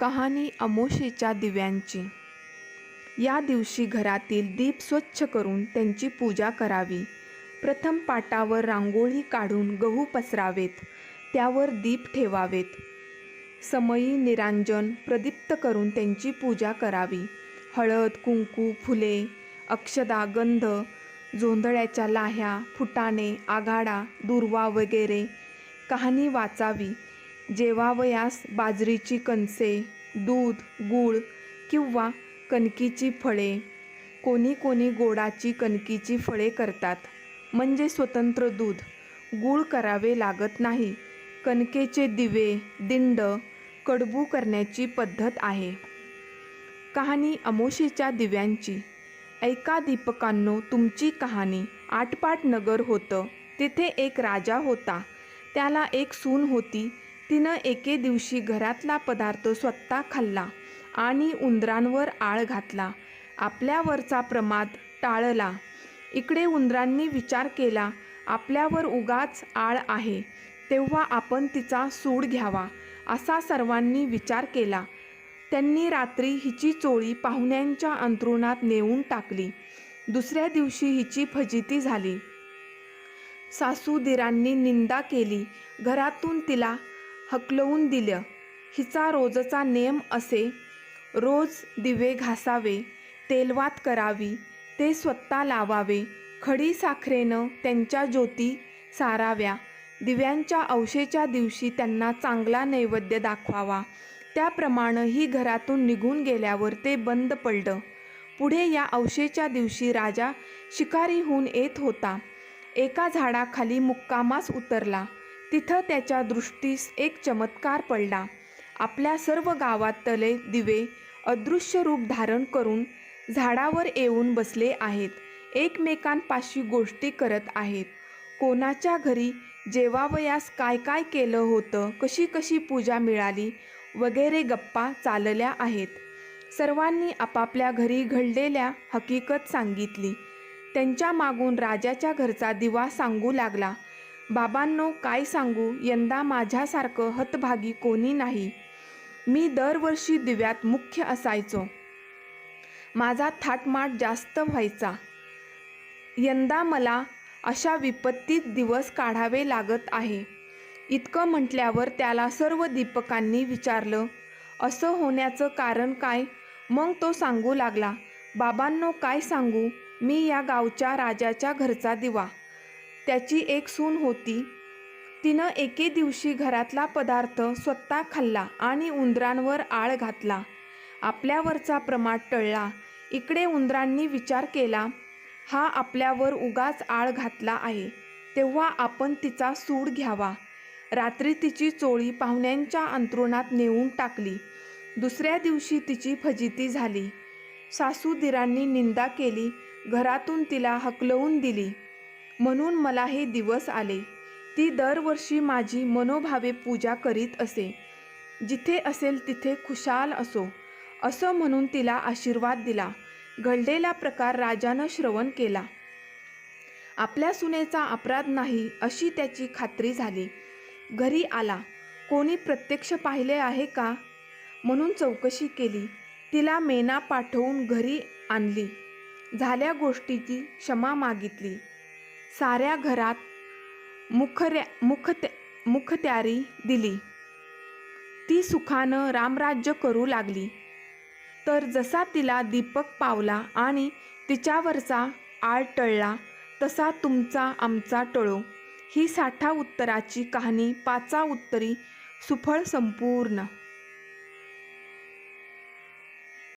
कहाणी अमोशेच्या दिव्यांची. या दिवशी घरातील दीप स्वच्छ करून त्यांची पूजा करावी. प्रथम पाटावर रांगोळी काढून गहू पसरावेत त्यावर दीप ठेवावेत. समयी निरांजन प्रदीप्त करून त्यांची पूजा करावी. हळद कुंकू फुले अक्षदा गंध जोंधळ्याच्या लाह्या फुटाणे आघाडा दुर्वा वगैरे. कहाणी वाचावी. जेवावयास बाजरीची कणसे दूध गूळ किंवा कणकीची फळे. कोणी कोणी गोडाची कणकीची फळे करतात. म्हणजे स्वतंत्र दूध. गूळ करावे लागत नाही. कणकेचे दिवे दिंड कडबू करण्याची पद्धत आहे. कहाणी अमोशेच्या दिव्यांची. ऐका दीपकांनो तुमची कहाणी आटपाट नगर होतं. तिथे एक राजा होता. त्याला एक सून होती. तिनं एके दिवशी घरातला पदार्थ स्वतः खाल्ला आणि उंदरांवर आळ घातला. आपल्यावरचा प्रमाद टाळला. इकडे उंदरांनी विचार केला आपल्यावर उगाच आळ आहे. तेव्हा आपण तिचा सूड घ्यावा असा सर्वांनी विचार केला. त्यांनी रात्री हिची चोळी पाहुण्यांच्या अंथरुणात नेऊन टाकली. दुसऱ्या दिवशी हिची फजिती झाली. सासूदिरांनी निंदा केली. घरातून तिला हकलवून दिलं हिचा रोजचा नेम असे रोज दिवे घासावे तेलवात करावी ते स्वतः लावावे खडी साखरेनं त्यांच्या ज्योती साराव्या दिव्यांच्या अवशेच्या दिवशी त्यांना चांगला नैवेद्य दाखवावा. त्याप्रमाणे ही घरातून निघून गेल्यावर ते बंद पडलं. पुढे या अवशेच्या दिवशी राजा शिकारीहून येत होता. एका झाडाखाली मुक्कामास उतरला. तिथं त्याच्या दृष्टीस एक चमत्कार पडला. आपल्या सर्व गावात तले दिवे अदृश्य रूप धारण करून झाडावर येऊन बसले आहेत. एकमेकांपाशी गोष्टी करत आहेत. कोणाच्या घरी जेवावयास काय काय केलं होतं कशी कशी पूजा मिळाली वगैरे गप्पा चालल्या आहेत. सर्वांनी आपापल्या घरी घडलेल्या हकीकत सांगितली. त्यांच्या मागून राजाच्या घरचा दिवा सांगू लागला. बाबांनो काय सांगू? यंदा माझ्यासारखं हतभागी कोणी नाही. मी दरवर्षी दिव्यात मुख्य असायचो. माझा थाटमाट जास्त व्हायचा. यंदा मला अशा विपत्तीत दिवस काढावे लागत आहे. इतकं म्हटल्यावर त्याला सर्व दीपकांनी विचारलं असं होण्याचं कारण काय? मग तो सांगू लागला बाबांनो काय सांगू? मी या गावच्या राजाच्या घरचा दिवा. त्याची एक सून होती. तिनं एके दिवशी घरातला पदार्थ स्वतः खाल्ला आणि उंदरांवर आळ घातला. आपल्यावरचा प्रमाद टळला. इकडे उंदरांनी विचार केला हा आपल्यावर उगाच आळ घातला आहे. तेव्हा आपण तिचा सूड घ्यावा. रात्री तिची चोळी पाहुण्यांच्या अंतरुणात नेऊन टाकली. दुसऱ्या दिवशी तिची फजिती झाली. सासूदिरांनी निंदा केली. घरातून तिला हकलवून दिली. म्हणून मला हे दिवस आले. ती दरवर्षी माझी मनोभावे पूजा करीत असे. जिथे असेल तिथे खुशाल असो असं म्हणून तिला आशीर्वाद दिला. घडलेला प्रकार राजानं श्रवण केला. आपल्या सुनेचा अपराध नाही अशी त्याची खात्री झाली. घरी आला. कोणी प्रत्यक्ष पाहिले आहे का? म्हणून चौकशी केली. तिला मेना पाठवून घरी आणली. झाल्या गोष्टीची क्षमा मागितली. साऱ्या घरात मुखऱ्या मुखत्या मुखत्यारी दिली. ती सुखानं रामराज्य करू लागली. तर जसा तिला दीपक पावला आणि तिच्यावरचा आळ टळला तसा तुमचा आमचा टळो. ही साठा उत्तराची कहाणी पाचा उत्तरी सुफळ संपूर्ण.